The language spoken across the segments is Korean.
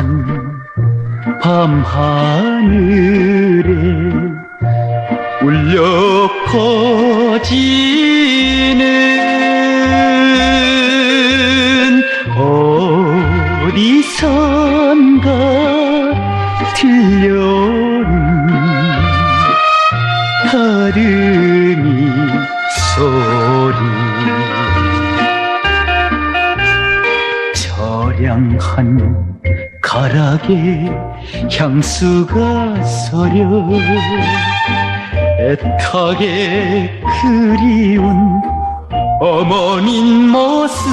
고요한 밤하늘에 울려 퍼지는 어디선가 들려오는 가름이 소리. 저량한 가락에 향수가 서려 애타게 그리운 어머님 모습.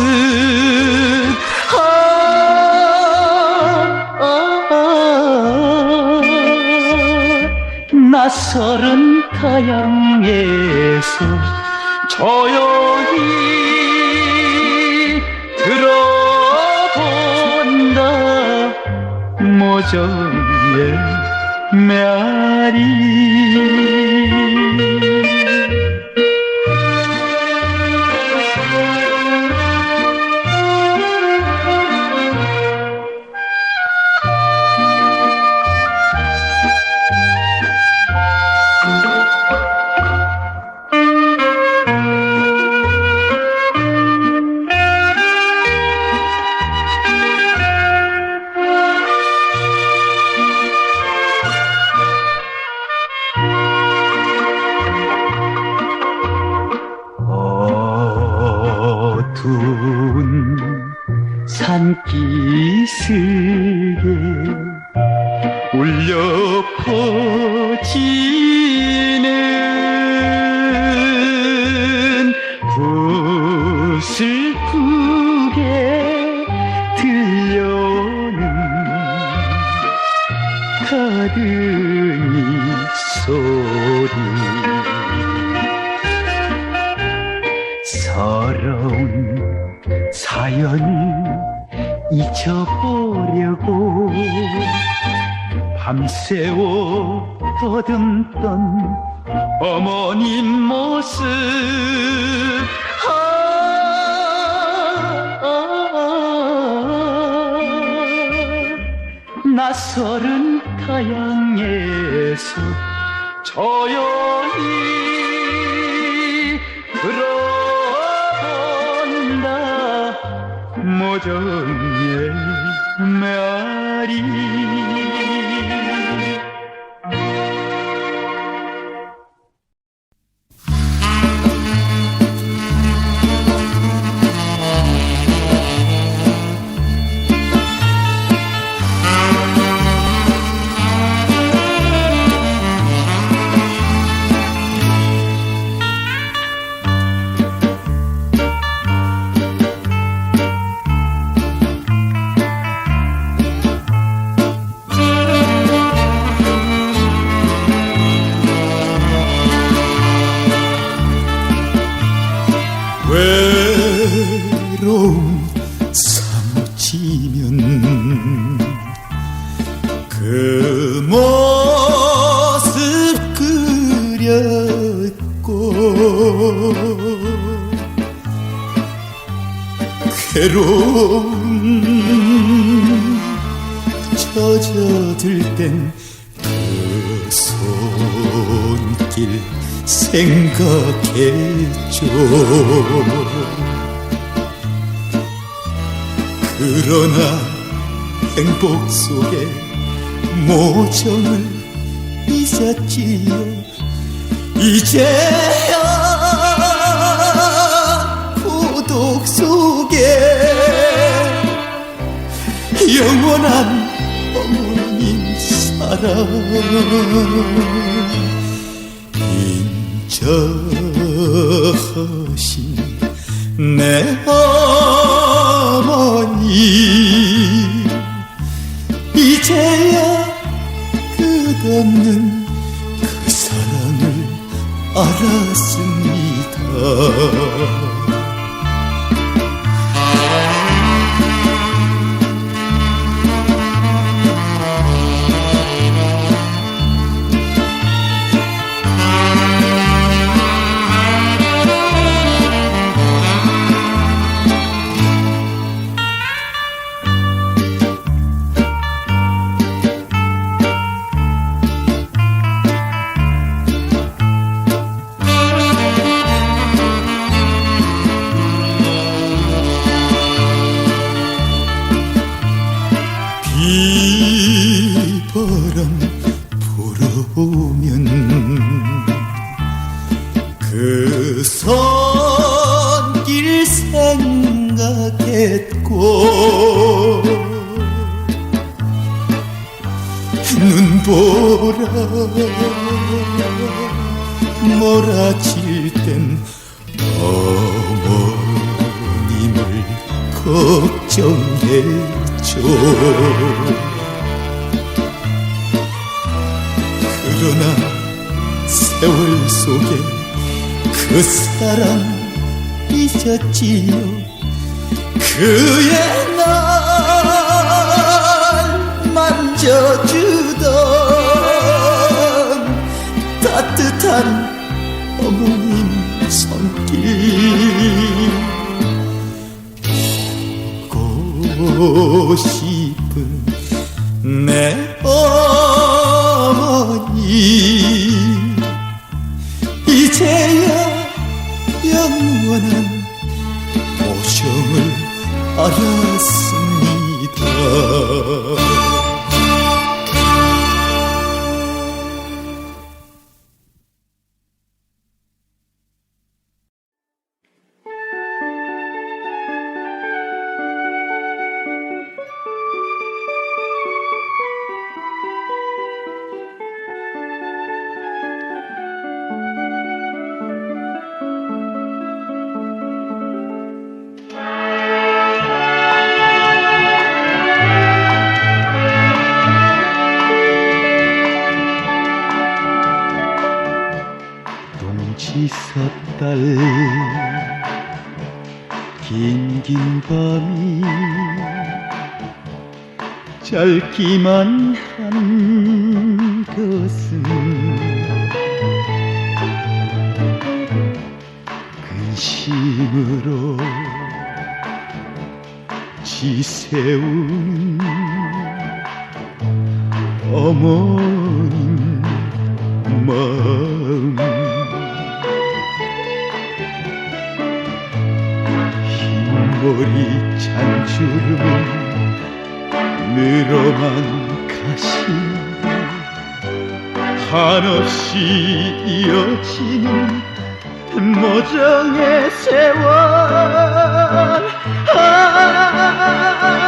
아, 아, 아, 낯설은 타양에서 조용히 들어 모정의 메아리 사연을 잊어보려고 밤새워 더듬던 어머님 모습. 아, 아, 아, 낯설은 타양에서 조용히 들어 모정의 메아 괴로움 젖어들 땐 그 손길 생각했죠 그러나 행복 속에 모정을 잊었지요. 이제 영원한 어머님 사랑. 인정하신 내 어머니 이제야 끝없는 그 사랑을 알았습니다 바람 불어오면 그 손길 생각했고 눈보라 몰아칠 땐 어머님을 걱정했죠 그러나 세월 속에 그 사람 잊었지요 그의 날 만져주던 따뜻한 어머님 손길 보고 싶은 내 섣달 긴긴 밤이 짧기만 한 것은 근심으로 지새우는 어머님 마음 머리 잔주름은 늘어만 가시. 한없이 이어지는 모정의 세월. 아,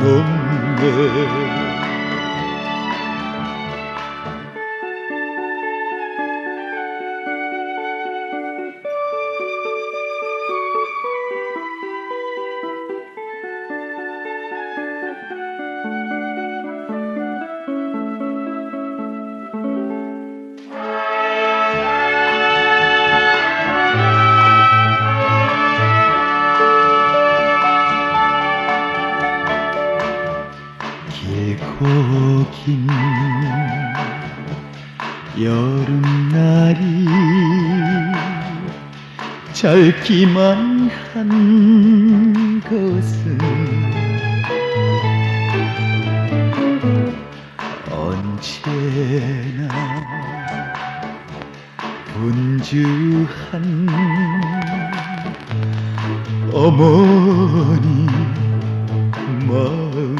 물결 짧기만 한 것은 언제나 분주한 어머니 마음.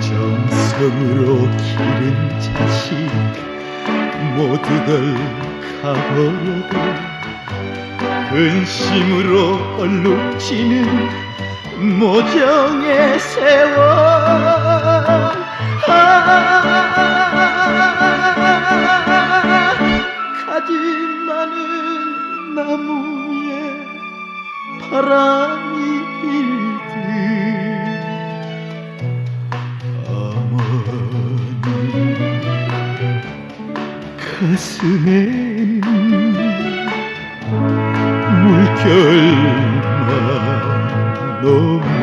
정성으로 기른 자식 모두들 가버려도 근심으로 얼룩지는 모정의 세월 물결만 넘네